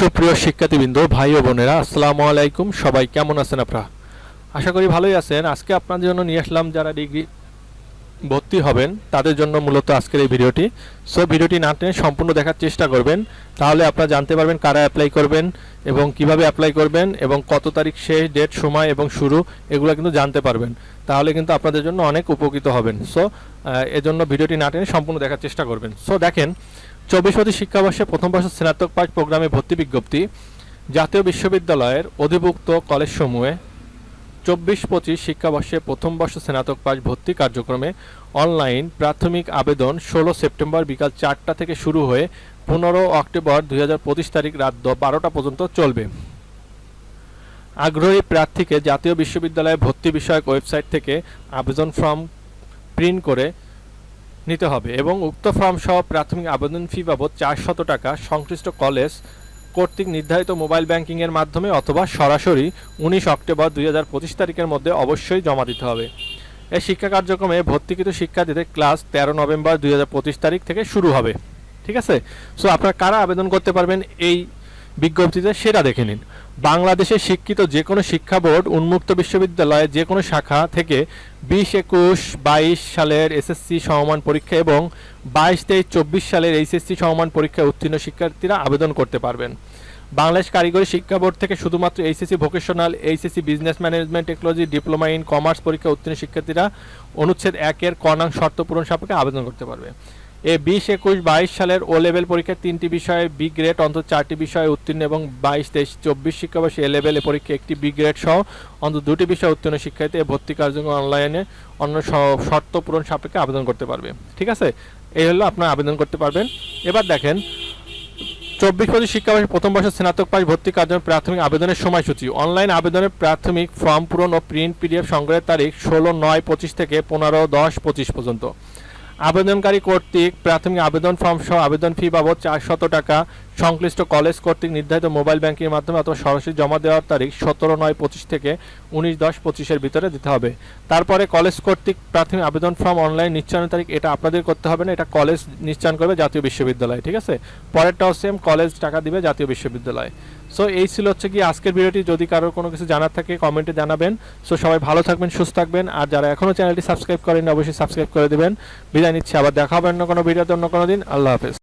সুপ্রিয় শিক্ষার্থীবৃন্দ, ভাই ও বোনেরা, আসসালামু আলাইকুম। সবাই কেমন আছেন আপনারা? আশা করি ভালোই আছেন। আজকে আপনাদের জন্য নিয়ে আসলাম যারা ডিগ্রি ভর্তি হবেন, তাদের জন্য মূলত আজকের এই ভিডিওটি। সো ভিডিওটি না টেনে সম্পূর্ণ দেখার চেষ্টা করবেন। তাহলে আপনারা জানতে পারবেন কারা অ্যাপ্লাই করবেন এবং কীভাবে অ্যাপ্লাই করবেন এবং কত তারিখ শেষ ডেট সময় এবং শুরু এগুলো কিন্তু জানতে পারবেন। তাহলে কিন্তু আপনাদের জন্য অনেক উপকৃত হবেন। সো এজন্য ভিডিওটি না টেনে সম্পূর্ণ দেখার চেষ্টা করবেন। সো দেখেন, চব্বিশ পঁচিশ শিক্ষাবর্ষে প্রথম বর্ষ স্নাতক পাঠ প্রোগ্রামে ভর্তি বিজ্ঞপ্তি। জাতীয় বিশ্ববিদ্যালয়ের অধিভুক্ত কলেজসমূহে চব্বিশ পঁচিশ শিক্ষাবর্ষে প্রথম বর্ষ স্নাতক পাশ ভর্তি কার্যক্রমে অনলাইন প্রাথমিক আবেদন ষোলো সেপ্টেম্বর বিকাল চারটা থেকে শুরু হয়ে পনেরো অক্টোবর দুই হাজার পঁচিশ তারিখ রাত বারোটা পর্যন্ত চলবে। আগ্রহী প্রার্থীকে জাতীয় বিশ্ববিদ্যালয়ে ভর্তি বিষয়ক ওয়েবসাইট থেকে আবেদন ফর্ম প্রিন্ট করে নিতে হবে এবং উক্ত ফর্ম সহ প্রাথমিক আবেদন ফি বাবদ চারশত টাকা সংশ্লিষ্ট কলেজ কর্তৃক নির্ধারিত মোবাইল ব্যাংকিংয়ের মাধ্যমে অথবা সরাসরি উনিশ অক্টোবর দুই হাজার পঁচিশ তারিখের মধ্যে অবশ্যই জমা দিতে হবে। এই শিক্ষা কার্যক্রমে ভর্তিকৃত শিক্ষার্থীদের ক্লাস তেরো নভেম্বর দুই হাজার পঁচিশ তারিখ থেকে শুরু হবে। ঠিক আছে? সো আপনারা কারা আবেদন করতে পারবেন এই বিজ্ঞপ্তিতে সেটা দেখে নিন। বাংলাদেশের শিক্ষিত যে কোনো শিক্ষা বোর্ড, উন্মুক্ত বিশ্ববিদ্যালয়ে যে কোনো শাখা থেকে বিশ একুশ বাইশ সালের এসএসসি সমমান পরীক্ষা এবং বাইশ তেইশ চব্বিশ সালের এইচএসসি সমমান পরীক্ষায় উত্তীর্ণ শিক্ষার্থীরা আবেদন করতে পারবেন। বাংলাদেশ কারিগরি শিক্ষা বোর্ড থেকে শুধুমাত্র HSC vocational, HSC business management, technology, diploma in commerce পরীক্ষা উত্তীর্ণ শিক্ষার্থীরা অনুচ্ছেদ একের কনাং শর্ত পূরণ সাপেক্ষে আবেদন করতে পারবে। এ বিশ একুশ বাইশ সালের ও লেভেল পরীক্ষায় তিনটি বিষয়ে বি গ্রেড অন্তত চারটি বিষয়ে উত্তীর্ণ এবং বাইশ, তেইশ, চব্বিশ শিক্ষাবর্ষে এ লেভেল পরীক্ষা একটি বি গ্রেড সহ অন্তত দুটি বিষয়ে উত্তীর্ণ শিক্ষার্থী ভর্তি কার্যক্রম অনলাইনে অন্য শর্ত পূরণ সাপেক্ষে আবেদন করতে পারবে। ঠিক আছে? এই হলো আপনার আবেদন করতে পারবেন। এবার দেখেন, চব্বিশ পঁচিশ শিক্ষাবর্ষে প্রথম বর্ষের স্নাতক পাশ ভর্তি কার্যক্রম প্রাথমিক আবেদনের সময়সূচি। অনলাইন আবেদনের প্রাথমিক ফর্ম পূরণ ও প্রিন্ট পিডিএফ সংগ্রহের তারিখ ষোলো নয় পঁচিশ থেকে পনেরো দশ পঁচিশ পর্যন্ত। আবেদনকারী কর্তৃক প্রাথমিক আবেদন ফর্ম সহ আবেদন ফি বাবদ চারশত টাকা সংশ্লিষ্ট কলেজ কর্তৃক নির্ধারিত মোবাইল ব্যাংকের মাধ্যমে অথবা সরাসরি জমা দেওয়ার তারিখ সতেরো নয় পঁচিশ থেকে উনিশ দশ পঁচিশের ভিতরে দিতে হবে। তারপরে কলেজ কর্তৃক প্রাথমিক আবেদন ফর্ম অনলাইন নিশ্চয়নের তারিখ, এটা আপনাদের করতে হবে না, এটা কলেজ নিশ্চয়ন করবে জাতীয় বিশ্ববিদ্যালয়, ঠিক আছে? পরেরটাও সেম কলেজ টাকা দিবে জাতীয় বিশ্ববিদ্যালয়। সো এই ছিল হচ্ছে কি আজকের ভিডিওটি। যদি কারোর কোনো কিছু জানার থাকে কমেন্টে জানাবেন। সো সবাই ভালো থাকবেন, সুস্থ থাকবেন। আর যারা এখনও চ্যানেলটি সাবস্ক্রাইব করেন অবশ্যই সাবস্ক্রাইব করে দেবেন। বিদায় নিচ্ছি। আবার দেখা হবে অন্য কোনো ভিডিওতে অন্য কোনো দিন। আল্লাহ হাফেজ।